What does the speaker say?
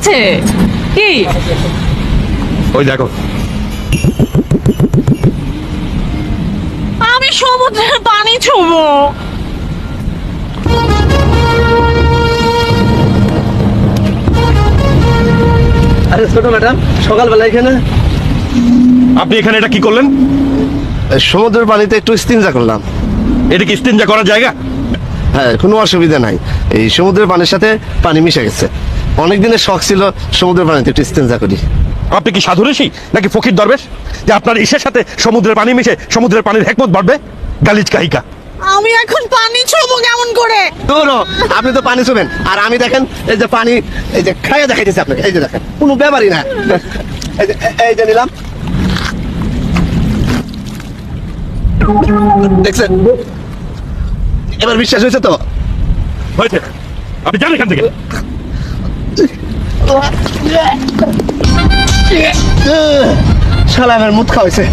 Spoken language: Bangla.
হয়েছে কি? ওই দেখো। আমি সমুদ্রের পানি ছুবো। আরে ছোট ম্যাডাম সকালবেলা এখানে। আপনি এখানে এটা কি করলেন? সমুদ্রের পানিতে একটু স্তিনজা করলাম। এটা কি স্টেঞ্জা করার জায়গা? হ্যাঁ কোনো অসুবিধা নাই। এই সমুদ্রের পানির সাথে পানি মিশে গেছে। অনেক দিনের শখ ছিল সমুদ্রের পানিতে একটু করি। আপনি কি সাধু ঋষি নাকি ফকির দরবেশ? যে আপনার ইসের সাথে সমুদ্রের পানি মিশে সমুদ্রের পানির হেকমত বাড়বে? গালিজ কাহিকা। আমি এখন পানি ছুবো কেমন করে? তোরও আপনি তো পানি ছুবেন। আর আমি দেখেন এই যে পানি এই যে খাইয়ে দেখাইতেছি আপনাকে এই যে দেখেন কোনো ব্যাপারই না। এই যে এই যে নিলাম। দেখছেন? এবার বিশ্বাস হয়েছে তো? হয়েছে। আপনি যান এখান থেকে। শালা আমার মুখ খাওয়াইছে